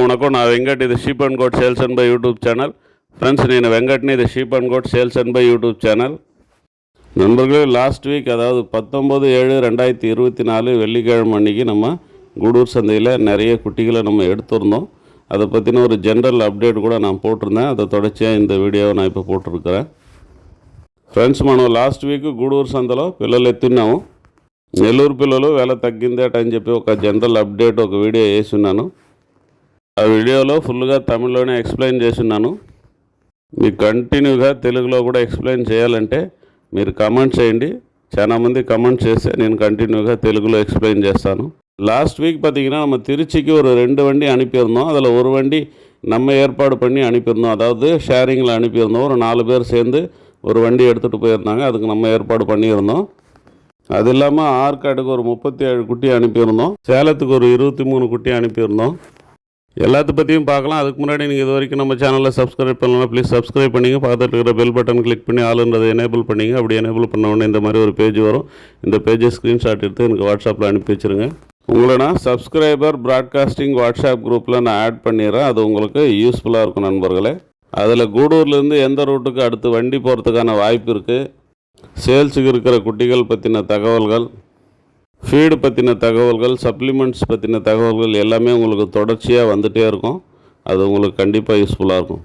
అందరికీ వణకం నా వెంకట్ ఇది sheep and goat sales and buy YouTube channel friends నేను వెంకట్ని ఇది sheep and goat sales and buy YouTube channel நண்பர்களே லாஸ்ட் வீக் அதாவது பத்தொம்பது ஏழு ரெண்டாயிரத்தி இருபத்தி நாலு வெள்ளிக்கிழமை அன்றைக்கி நம்ம குடூர் சந்தையில் நிறைய குட்டிகளை நம்ம எடுத்திருந்தோம். அதை பற்றின ஒரு ஜென்ரல் அப்டேட் கூட நான் போட்டிருந்தேன். அதை தொடர்ச்சியாக இந்த வீடியோவை நான் இப்போ போட்டிருக்கிறேன். ஃப்ரெண்ட்ஸ் మనం லாஸ்ட் వీక్ గూడూరు సంతలో పిల్లలు ఎత్తున్నాము నెల్లూరు పిల్లలు வேலை తగ్గిందేట అని చెప్పి ఒక జనరల్ అప్డేట్ ఒక వీడియో వేసి ఉన్నాను ఆ వీడియోలో ఫుల్గా తమిళ్ళోనే ఎక్స్ప్లెయిన్ చేస్తున్నాను మీకు కంటిన్యూగా తెలుగులో కూడా ఎక్స్ప్లెయిన్ చేయాలంటే మీరు కమెంట్ చేయండి చాలామంది కమెంట్ చేస్తే నేను కంటిన్యూగా తెలుగులో எக்ஸ்பிளைன் చేస్తాను லாஸ்ட் வீக் பார்த்திங்கன்னா நம்ம திருச்சிக்கு ஒரு ரெண்டு வண்டி அனுப்பியிருந்தோம் அதில் ஒரு வண்டி நம்ம ஏற்பாடு பண்ணி அனுப்பியிருந்தோம் அதாவது ஷேரிங்கில் அனுப்பியிருந்தோம் ஒரு நாலு பேர் சேர்ந்து ஒரு வண்டி எடுத்துகிட்டு போயிருந்தாங்க அதுக்கு நம்ம ஏற்பாடு பண்ணியிருந்தோம் அது இல்லாமல் ஆற்காடுக்கு ஒரு முப்பத்தி ஏழு குட்டி அனுப்பியிருந்தோம் சேலத்துக்கு ஒரு இருபத்தி மூணு குட்டி அனுப்பியிருந்தோம் எல்லாத்த பற்றியும் பார்க்கலாம். அதுக்கு முன்னாடி நீங்கள் இது வரைக்கும் நம்ம சேனலில் சப்ஸ்கிரைப் பண்ணலாம் ப்ளீஸ் சப்ஸ்கிரைப் பண்ணிங்க. பார்த்துட்டு இருக்கிற பெல் பட்டன் கிளிக் பண்ணி ஆளுன்றதை எனேபிள் பண்ணிங்க. அப்படி எனேபிள் பண்ண உடனே இந்த மாதிரி ஒரு பேஜ் வரும். இந்த பேஜை ஸ்க்ரீன்ஷாட் எடுத்து எனக்கு வாட்ஸ்அப்பில் அனுப்பி வச்சுருங்க. உங்களை நான் சப்ஸ்கிரைபர் ப்ராட்காஸ்டிங் வாட்ஸ்அப் குரூப்பில் நான் ஆட் பண்ணிடுறேன். அது உங்களுக்கு யூஸ்ஃபுல்லாக இருக்கும் நண்பர்களே. அதில் கூடூர்லேருந்து எந்த ரூட்டுக்கு அடுத்து வண்டி போகிறதுக்கான வாய்ப்பு இருக்குது சேல்ஸுக்கு இருக்கிற குட்டிகள் பற்றின தகவல்கள் ஃபீடு பற்றின தகவல்கள் சப்ளிமெண்ட்ஸ் பற்றின தகவல்கள் எல்லாமே உங்களுக்கு தொடர்ச்சியாக வந்துகிட்டே இருக்கும். அது உங்களுக்கு கண்டிப்பாக யூஸ்ஃபுல்லாக இருக்கும்.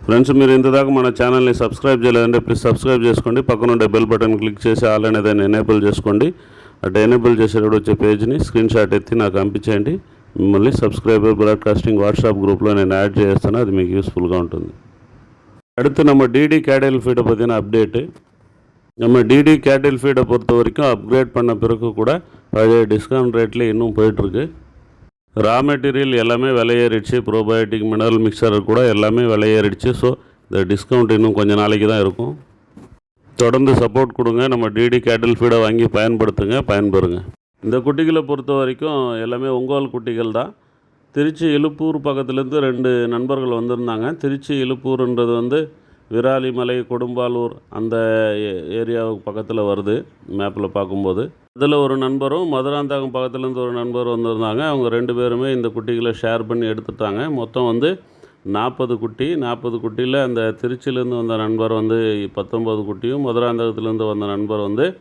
ఫ్రెండ్స్ మీరు ఇంతదాకా మన ఛానల్ని సబ్స్క్రైబ్ చేయలేదంటే ప్లీజ్ సబ్స్క్రైబ్ చేసుకోండి పక్కన ఉండే బెల్ బటన్ క్లిక్ చేసి ఆల్ అనేది ఎనేబుల్ చేసుకోండి అటు ఎనేబుల్ చేసేటప్పుడు వచ్చే పేజ్ని స్క్రీన్ షాట్ ఎత్తి నాకు పంపించండి మిమ్మల్ని సబ్స్క్రైబర్ బ్రాడ్కాస్టింగ్ వాట్సాప్ గ్రూప్లో నేను యాడ్ చేస్తాను అది మీకు యూస్ఫుల్గా ఉంటుంది అడుగుతు నమ్మ డిడి క్యాడల్ ఫీడ్ పற்றின అప్డేట్ நம்ம டிடி கேட்டில் ஃபீடை பொறுத்த வரைக்கும் அப்கிரேட் பண்ண பிறகு கூட பழைய டிஸ்கவுண்ட் ரேட்டில் இன்னும் போயிட்டுருக்கு. ரா மெட்டீரியல் எல்லாமே விலையேறிடுச்சு. ப்ரோபயோட்டிக் மினரல் மிக்சர் கூட எல்லாமே விலையேறிடுச்சு. ஸோ இந்த டிஸ்கவுண்ட் இன்னும் கொஞ்சம் நாளைக்கு தான் இருக்கும். தொடர்ந்து சப்போர்ட் கொடுங்க. நம்ம டிடி கேட்டில் ஃபீடை வாங்கி பயன்படுத்துங்க பயன்பெறுங்க. இந்த குட்டிகளை பொறுத்த வரைக்கும் எல்லாமே ஒங்கோல் குட்டிகள் தான். திருச்சி இலுப்பூர் பக்கத்துலேருந்து ரெண்டு நண்பர்கள் வந்திருந்தாங்க. திருச்சி இலுப்பூர்ன்றது வந்து விராலிமலை கொடும்பாலூர் அந்த ஏ- ஏரியாவுக்கு பக்கத்தில் வருது மேப்பில் பார்க்கும்போது. அதில் ஒரு நண்பரும் மதுராந்தகம் பக்கத்துலேருந்து ஒரு நண்பர் வந்திருந்தாங்க. அவங்க ரெண்டு பேருமே இந்த குட்டிகளை ஷேர் பண்ணி எடுத்துட்டாங்க. மொத்தம் வந்து நாற்பது குட்டி நாற்பது குட்டியில் அந்த திருச்சியிலேருந்து வந்த நண்பர் வந்து பத்தொம்பது குட்டியும் மதுராந்தகத்துலேருந்து வந்த நண்பர் வந்து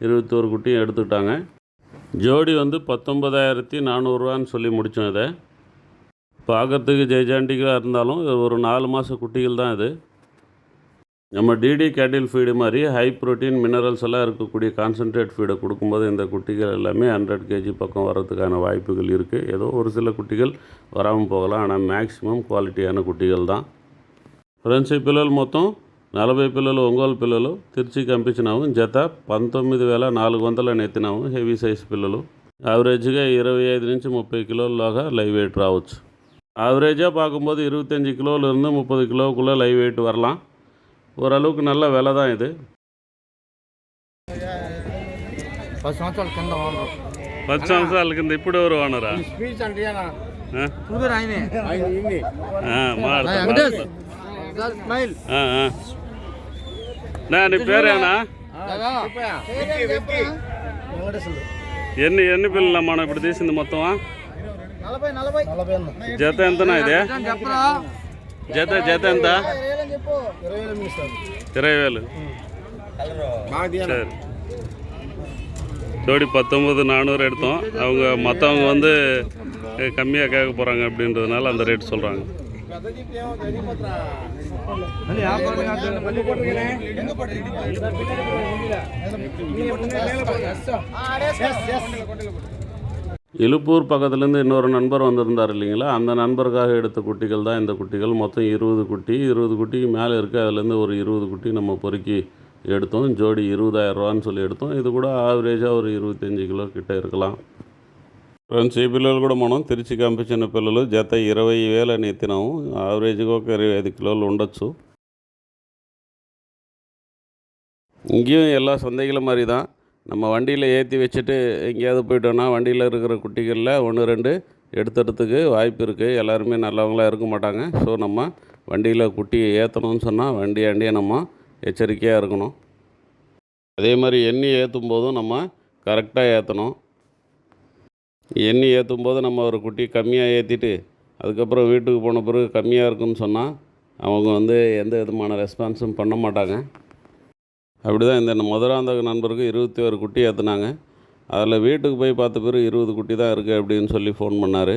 இருபத்தோரு குட்டியும் எடுத்துக்கிட்டாங்க ஜோடி வந்து பத்தொன்பதாயிரத்தி நானூறுரூவான்னு சொல்லி முடித்தோம் இதை. பார்க்கறதுக்கு ஜெய்ஜாண்டிக்காக இருந்தாலும் ஒரு நாலு மாத குட்டிகள் தான் இது. நம்ம டிடி கேட்டில் ஃபீடு மாதிரி ஹை ப்ரோட்டீன் மினரல்ஸ் எல்லாம் இருக்கக்கூடிய கான்சன்ட்ரேட் ஃபீடை கொடுக்கும்போது இந்த குட்டிகள் எல்லாமே ஹண்ட்ரட் கேஜி பக்கம் வரதுக்கான வாய்ப்புகள் இருக்குது ஏதோ ஒரு சில குட்டிகள் வராமல் போகலாம். ஆனால் மேக்ஸிமம் குவாலிட்டியான குட்டிகள் தான். ఫ్రెండ్స్ பிள்ளைகள் மொத்தம் நலபை నలభై ஒங்கோல் ఒంగోలు திருச்சி తిరిచి పంపించినాము జత வேலை நாலு నాలుగు వందలని ஹெவி சைஸ் సైజ్ పిల్లలు యావరేజ్గా ఇరవై ఐదు నుంచి ముప్పై కిలోలలోగా లైవ్ వెయిట్ రావచ్చు பார்க்கும்போது இருபத்தஞ்சி கிலோலேருந்து முப்பது கிலோவுக்குள்ளே லைவ் வெயிட் வரலாம். ஓரளவுக்கு நல்ல விலை தான் இது పది సంవత్సరాల కింద ఓనరు పది సంవత్సరాల కింద ఇప్పుడు ఎవరు ఓనరా స్పీచ్ అంటే ఆ? చూదురు ఆయనే ఆయన ఈయన్ని. ఆ, మాట్లాడు, వెంకటేష్ మాట్లాడు. సార్ స్మైల్ ఆ, ఆ. నా నీ పేరేనా ఎన్ని ఎన్ని పిల్లలు మనం ఇప్పుడు తీసింది మొత్తమా నలభై నలభై నలభై జత ఎంతనా ఇదే చెప్పరా జత జత ఎంత చెప్పు ఇరవై ఎనిమిది సార్ ఇరవై వేలు சரி ஜோடி பத்தொம்பது நானூறு எடுத்தோம் அவங்க மற்றவங்க வந்து கம்மியாக கேட்க போகிறாங்க அப்படின்றதுனால அந்த ரேட் சொல்கிறாங்க இலுப்பூர் பக்கத்துலேருந்து இன்னொரு நண்பர் வந்திருந்தார் இல்லைங்களா? அந்த நண்பருக்காக எடுத்த குட்டிகள் தான் இந்த குட்டிகள். மொத்தம் இருபது குட்டி. இருபது குட்டிக்கு மேலே இருக்குது அதுலேருந்து ஒரு இருபது குட்டி நம்ம பொறுக்கி எடுத்தோம். ஜோடி இருபதாயிரரூவான்னு சொல்லி எடுத்தோம். இது கூட ஆவரேஜாக ஒரு இருபத்தஞ்சி கிலோ கிட்டே இருக்கலாம். ఫ్రెండ్స్ பிள்ளைகள் கூட కూడా திருச்சி తిరిచి పంపించిన పిల్లలు జత ఇరవై వేలు అని ఎత్తినాము ఆవరేజ్గా கிலோவில் ఇరవై இங்கேயும் எல்லா சந்தைகளும் மாதிரி தான் நம்ம வண்டியில் ஏற்றி வச்சுட்டு எங்கேயாவது போயிட்டோன்னா வண்டியில் இருக்கிற குட்டிகளில் ஒன்று ரெண்டு எடுத்துறதுக்கு வாய்ப்பு இருக்குது எல்லாருமே நல்லவங்களாக இருக்க மாட்டாங்க. ஸோ நம்ம வண்டியில் குட்டியை ஏற்றணும்னு சொன்னால் வண்டியாண்டியே நம்ம எச்சரிக்கையாக இருக்கணும். அதே மாதிரி எண்ணி ஏற்றும் போதும் நம்ம கரெக்டாக ஏற்றணும் எண்ணி ஏற்றும் போது நம்ம ஒரு குட்டி கம்மியாக ஏற்றிட்டு அதுக்கப்புறம் வீட்டுக்கு போன பிறகு கம்மியாக இருக்குன்னு சொன்னால் அவங்க வந்து எந்த விதமான ரெஸ்பான்ஸும் பண்ண மாட்டாங்க. அப்படி தான் இந்த மதுராந்தக நண்பருக்கு இருபத்தி ஒரு குட்டி ஏற்றுனாங்க அதில் வீட்டுக்கு போய் பார்த்த பிறகு இருபது குட்டி தான் இருக்குது அப்படின்னு சொல்லி ஃபோன் பண்ணார்.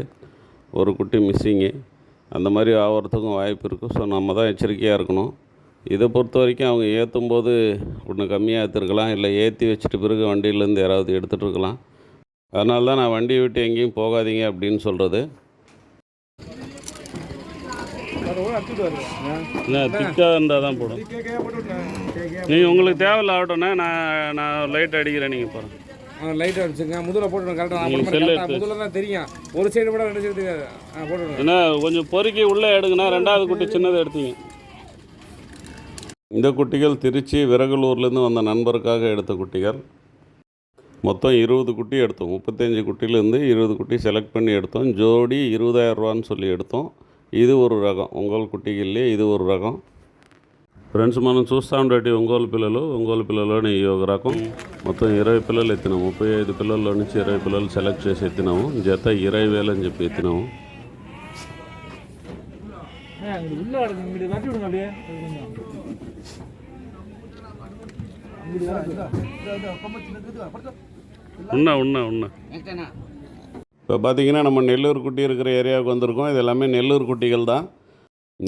ஒரு குட்டி மிஸ்ஸிங்கு அந்த மாதிரி ஆகிறதுக்கும் வாய்ப்பு இருக்குது ஸோ நம்ம தான் எச்சரிக்கையாக இருக்கணும். இதை பொறுத்த வரைக்கும் அவங்க ஏற்றும் போது ஒன்று கம்மியாக ஏற்றிருக்கலாம் இல்லை ஏற்றி வச்சுட்டு பிறகு வண்டியிலேருந்து யாராவது எடுத்துகிட்டு இருக்கலாம். அதனால தான் நான் வண்டியை விட்டு எங்கேயும் போகாதீங்க அப்படின்னு சொல்கிறது இல்லை திக்காக இருந்தால் தான் போடும். நீங்கள் உங்களுக்கு தேவையில்ல ஆகட்டும்ண்ணே நான் நான் லைட் அடிக்கிறேன் நீங்கள் போகிறேன் லைட் அடிச்சுங்க. முதுல போட்டுருங்க கரெக்டாக நீங்க நான் செல்லு கரெக்டாக முதுல தான் தெரியும். ஒரு சைடு கூட ரெண்டு சைடு தெரியாது. ஆ போட்டுருங்க ஏன்னா கொஞ்சம் பொறுக்கி உள்ளே எடுங்கண்ணா ரெண்டாவது குட்டி சின்னதை எடுத்தீங்க. இந்த குட்டிகள் திருச்சி விறகலூர்லேருந்து வந்த நண்பருக்காக எடுத்த குட்டிகள். மொத்தம் இருபது குட்டி எடுத்தோம். முப்பத்தஞ்சு குட்டிலேருந்து இருபது குட்டி செலக்ட் பண்ணி எடுத்தோம். ஜோடி இருபதாயிரம் ரூபான்னு சொல்லி எடுத்தோம். ఇది ఒక రకం ఒంగోలు కుట్టిగిల్లి ఇది ఒక రకం ఫ్రెండ్స్ మనం చూస్తూ ఉండేటి ఒంగోలు పిల్లలు ఒంగోలు పిల్లలోని ఈ ఒక రకం మొత్తం ఇరవై పిల్లలు ఎత్తినాము ముప్పై ఐదు పిల్లల్లో నుంచి ఇరవై పిల్లలు సెలెక్ట్ చేసి ఎత్తినాము జత ఇరవై వేలు అని చెప్పి ఎత్తినాము உள்ள இங்கிட்டு வெட்டி இப்போ பார்த்திங்கன்னா நம்ம நெல்லூர் குட்டி இருக்கிற ஏரியாவுக்கு வந்திருக்கோம். இது எல்லாமே நெல்லூர் குட்டிகள் தான்.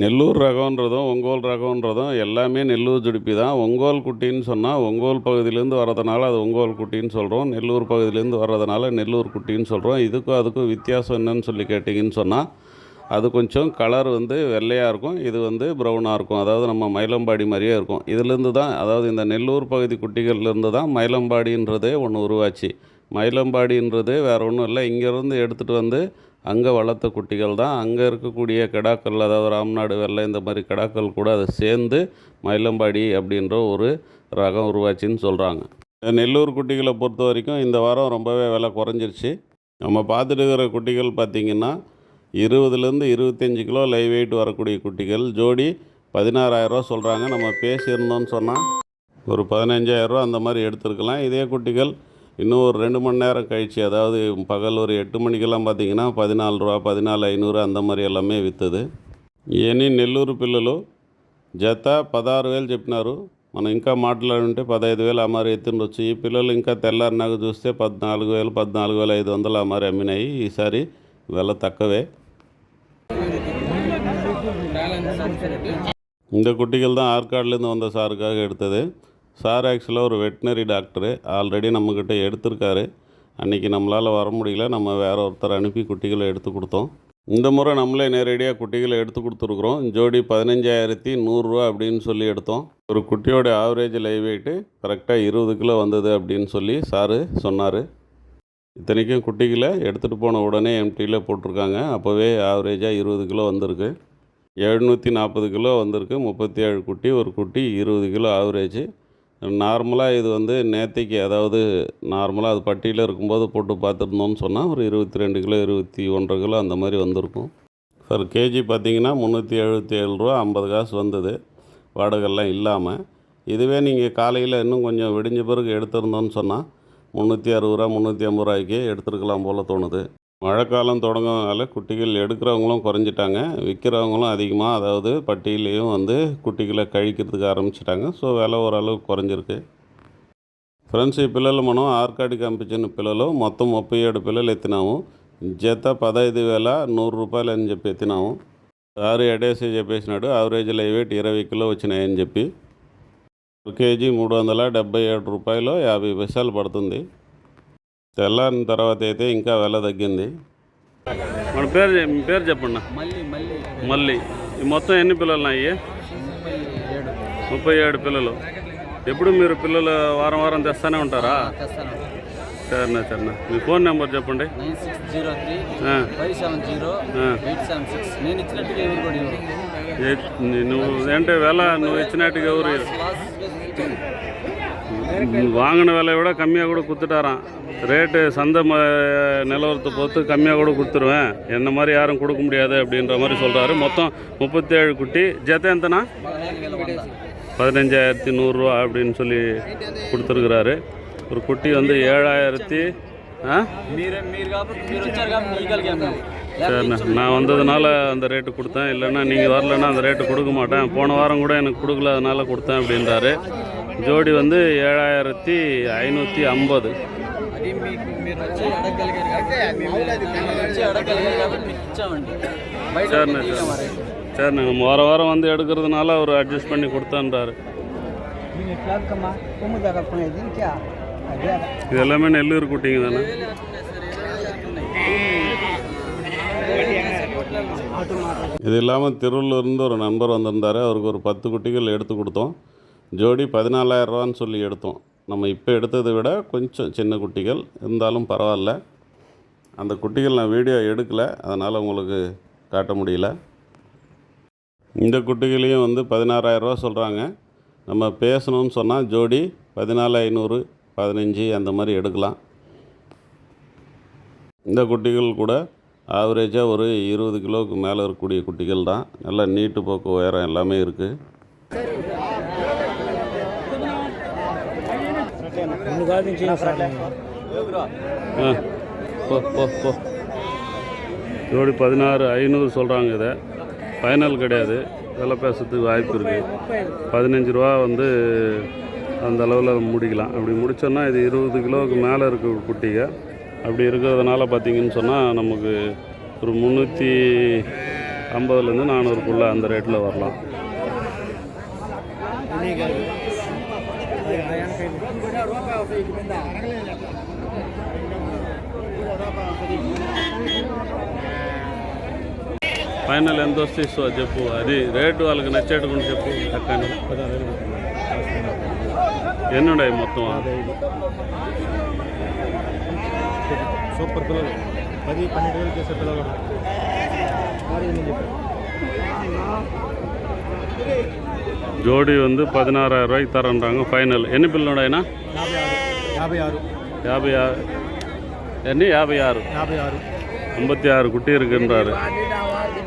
நெல்லூர் ரகம்ன்றதும் ஒங்கோல் ரகம்ன்றதும் எல்லாமே நெல்லூர் ஜுடிப்பி தான். ஒங்கோல் குட்டின்னு சொன்னால் ஒங்கோல் பகுதியிலேருந்து வர்றதுனால அது ஒங்கோல் குட்டின்னு சொல்கிறோம் நெல்லூர் பகுதியிலேருந்து வர்றதுனால நெல்லூர் குட்டின்னு சொல்கிறோம் இதுக்கும் அதுக்கும் வித்தியாசம் என்னன்னு சொல்லி கேட்டிங்கன்னு சொன்னால் அது கொஞ்சம் கலர் வந்து வெள்ளையாக இருக்கும். இது வந்து ப்ரௌனாக இருக்கும். அதாவது நம்ம மயிலம்பாடி மாதிரியே இருக்கும். இதுலேருந்து தான் அதாவது இந்த நெல்லூர் பகுதி குட்டிகள்லேருந்து தான் மயிலம்பாடின்றதே ஒன்று உருவாச்சு. மயிலம்பாடின்றது வேறு ஒன்றும் இல்லை. இங்கேருந்து எடுத்துகிட்டு வந்து அங்கே வளர்த்த குட்டிகள் தான். அங்கே இருக்கக்கூடிய கிடாக்கள் அதாவது ராம்நாடு வெள்ளை இந்த மாதிரி கிடாக்கள் கூட அதை சேர்ந்து மயிலம்பாடி அப்படின்ற ஒரு ரகம் உருவாச்சின்னு சொல்கிறாங்க நெல்லூர் குட்டிகளை பொறுத்த வரைக்கும் இந்த வாரம் ரொம்பவே விலை குறைஞ்சிருச்சு. நம்ம பார்த்துட்டு இருக்கிற குட்டிகள் பார்த்திங்கன்னா இருபதுலேருந்து இருபத்தஞ்சி கிலோ லைவ் வெயிட் வரக்கூடிய குட்டிகள். ஜோடி பதினாறாயிரரூவா சொல்கிறாங்க நம்ம பேசியிருந்தோம்னு சொன்னால் ஒரு பதினஞ்சாயிரரூவா அந்த மாதிரி எடுத்துருக்கலாம். இதே குட்டிகள் இன்னும் ஒரு ரெண்டு மணி நேரம் கழிச்சு அதாவது பகல் ஒரு எட்டு மணிக்கெல்லாம் பார்த்தீங்கன்னா பதினாலு ரூபா பதினாலு ஐநூறு அந்த மாதிரி எல்லாமே విత్తది ఇవన్నీ నెల్లూరు పిల్లలు జత పదహారు వేలు చెప్పినారు మనం ఇంకా మాట్లాడుంటే పదహైదు వేలు ఆ మరి ఎత్తుండొచ్చు ఈ పిల్లలు ఇంకా తెల్లారినాక చూస్తే పద్నాలుగు వేలు పద్నాలుగు వేల ఐదు వందలు ఆ మరి అమ్మినాయి ఈసారి వెల తక్కువే இந்த குட்டிகள் தான் ஆற்காடுலேருந்து வந்த சாருக்காக எடுத்தது சார் ஆக்சுவலாக ஒரு வெட்டினரி டாக்டரு. ஆல்ரெடி நம்மக்கிட்ட எடுத்திருக்காரு. அன்றைக்கி நம்மளால் வர முடியல. நம்ம வேற ஒருத்தர் அனுப்பி குட்டிகளை எடுத்து கொடுத்தோம். இந்த முறை நம்மளே நேரடியாக குட்டிகளை எடுத்து கொடுத்துருக்குறோம். ஜோடி பதினஞ்சாயிரத்தி நூறுரூவா அப்படின்னு சொல்லி எடுத்தோம். ஒரு குட்டியோட ஆவரேஜ் லைவ் வெயிட்டு கரெக்டாக இருபது கிலோ வந்தது அப்படின்னு சொல்லி சாரு சொன்னார். இத்தனைக்கும் குட்டிகளை எடுத்துகிட்டு போன உடனே எம்டியில் போட்டிருக்காங்க. அப்போவே ஆவரேஜாக இருபது கிலோ வந்திருக்கு. எழுநூற்றி நாற்பது கிலோ வந்திருக்கு. முப்பத்தி ஏழு குட்டி ஒரு குட்டி இருபது கிலோ ஆவரேஜ் நார்மலாக இது வந்து நேத்தைக்கு அதாவது நார்மலாக அது பட்டியில் இருக்கும்போது போட்டு பார்த்துருந்தோம்னு சொன்னால் ஒரு இருபத்தி ரெண்டு கிலோ இருபத்தி ஒன்றரை கிலோ அந்த மாதிரி வந்திருக்கும். சார் கேஜி பார்த்தீங்கன்னா முந்நூற்றி எழுபத்தி ஏழு ரூபா ஐம்பது காசு வந்தது. வாடகைலாம் இல்லாமல் இதுவே நீங்கள் காலையில் இன்னும் கொஞ்சம் விடிஞ்ச பிறகு எடுத்திருந்தோம்னு சொன்னால் முந்நூற்றி அறுபது ரூபா முந்நூற்றி ஐம்பது ரூபாய்க்கு எடுத்துருக்கலாம் போல் தோணுது. மழைக்காலம் தொடங்கினால குட்டிகள் எடுக்கிறவங்களும் குறைஞ்சிட்டாங்க. விற்கிறவங்களும் அதிகமாக அதாவது பட்டியலையும் வந்து குட்டிகளை கழிக்கிறதுக்கு ஆரம்பிச்சிட்டாங்க. ஸோ விலை ஓரளவு குறைஞ்சிருக்கு. ఫ్రెండ్స్ ఈ పిల్లలు మనం ఆర్కాడికి పంపించిన పిల్లలు మొత్తం ముప్పై ఏడు పిల్లలు ఎత్తినాము జత పదహైదు వేల నూరు రూపాయలు అని చెప్పి ఎత్తినాము సారు ఎడేసి చెప్పేసినాడు యావరేజ్ లైవ్ వెయిట్ ఇరవై కిలో వచ్చినాయని చెప్పి కేజీ మూడు వందల డెబ్బై ఏడు రూపాయలు యాభై పైసలు పడుతుంది తెల్లని తర్వాత అయితే ఇంకా వెళ్ళదగ్గింది మన పేరు పేరు చెప్పండి. మళ్ళీ మొత్తం ఎన్ని పిల్లలు అయ్యి ముప్పై ఏడు పిల్లలు. ఎప్పుడు మీరు పిల్లలు వారం వారం తెస్తానే ఉంటారా? సరేనా సరేనా. మీ ఫోన్ నెంబర్ చెప్పండి. నువ్వు అంటే వెళ్ళ నువ్వు ఇచ్చినట్టుగా ఎవరు வாங்கின விலையை விட கம்மியாக கூட கொடுத்துட்டாராம். ரேட்டு சந்தை ம நிலவரத்தை பொறுத்து கம்மியாக கூட கொடுத்துருவேன். என்ன மாதிரி யாரும் கொடுக்க முடியாது அப்படின்ற மாதிரி சொல்கிறாரு மொத்தம் முப்பத்தேழு குட்டி. ஜெத்த பதினஞ்சாயிரத்தி நூறுரூவா அப்படின்னு சொல்லி கொடுத்துருக்குறாரு. ஒரு குட்டி வந்து ஏழாயிரத்தி சரிண்ணா. நான் வந்ததுனால அந்த ரேட்டு கொடுத்தேன். இல்லைன்னா நீங்கள் வரலன்னா அந்த ரேட்டு கொடுக்க மாட்டேன். போன வாரம் கூட எனக்கு கொடுக்கல அதனால் கொடுத்தேன் அப்படின்றாரு. ஜோடி வந்து ஏழாயிரத்தி ஐநூற்றி ஐம்பது. சரிண்ணே சரிண்ணே நம்ம வார வாரம் வந்து எடுக்கிறதுனால அவர் அட்ஜஸ்ட் பண்ணி கொடுத்தான்றாரு. இது எல்லாமே நெல்லூர் குட்டிங்க தானே? இது இல்லாமல் திருவள்ளூர்லேருந்து ஒரு நண்பர் வந்திருந்தார். அவருக்கு ஒரு பத்து குட்டிகள் எடுத்து கொடுத்தோம். ஜோடி பதினாலாயிரம் ரூபான்னு சொல்லி எடுத்தோம். நம்ம இப்போ எடுத்ததை விட கொஞ்சம் சின்ன குட்டிகள். இருந்தாலும் பரவாயில்ல. அந்த குட்டிகள் நான் வீடியோ எடுக்கலை. அதனால் உங்களுக்கு காட்ட முடியல. இந்த குட்டிகளையும் வந்து பதினாறாயிரரூவா சொல்கிறாங்க நம்ம பேசணும்னு சொன்னால் ஜோடி பதினாலு ஐநூறு பதினஞ்சு அந்த மாதிரி எடுக்கலாம். இந்த குட்டிகள் கூட ஆவரேஜாக ஒரு இருபது கிலோவுக்கு மேலே இருக்கக்கூடிய குட்டிகள் தான். நல்லா நீட்டு போக்கு உயரம் எல்லாமே இருக்குது ముందు కాదు నుంచి ஆ போ போ போ ஜோடி பதினாறு ஐநூறு சொல்கிறாங்க இதை ஃபைனல் கிடையாது விலை பேசுறதுக்கு வாய்ப்பு இருக்குது பதினஞ்சு ரூபா வந்து அந்த அளவில் முடிக்கலாம் அப்படி முடிச்சோன்னா இது இருபது கிலோவுக்கு மேலே இருக்க குட்டிங்க அப்படி இருக்கிறதுனால பார்த்தீங்கன்னு சொன்னால் நமக்கு ஒரு முந்நூற்றி ஐம்பதுலேருந்து நானூறுக்குள்ளே அந்த ரேட்டில் வரலாம் ఫైనల్ ఎంత వస్తే ఇస్తావు చెప్పు అది రేటు వాళ్ళకి నచ్చేట్టుకుని చెప్పు అక్కని ఎన్ని ఉన్నాయి మొత్తం సూపర్ పిల్లలు పది పన్నెండు వేలు చేసే పిల్లలు జోడి வந்து பதினாறாயிரம் ரூபாய்க்கு தரேன்றாங்க ஃபைனல் ఎన్ని పిల్లలు అయినా యాభై ఆరు యాభై ఆరు ఎన్ని యాభై ఆరు యాభై ఆరు ஐம்பத்தி ஆறு குட்டி இருக்குன்றாரு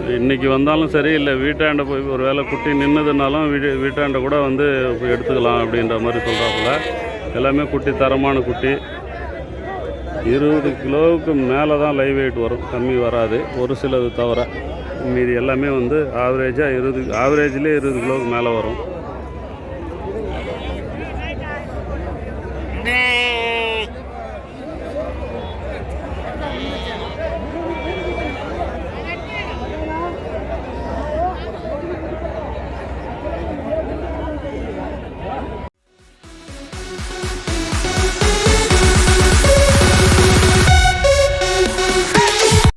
இன்னைக்கு வந்தாலும் சரி இல்லை வீட்டாண்ட போய் ஒரு வேளை குட்டி நின்னதுனாலும் வீடு வீட்டாண்ட கூட வந்து எடுத்துக்கலாம் அப்படின்ற மாதிரி சொல்கிறாப்புல எல்லாமே குட்டி தரமான குட்டி. இருபது கிலோவுக்கு மேலே தான் லைவ் வெயிட் வரும். கம்மி வராது. ஒரு சிலது தவிர. மீதி எல்லாமே வந்து ஆவரேஜாக இருபது ஆவரேஜ்லேயே இருபது கிலோவுக்கு மேலே வரும்.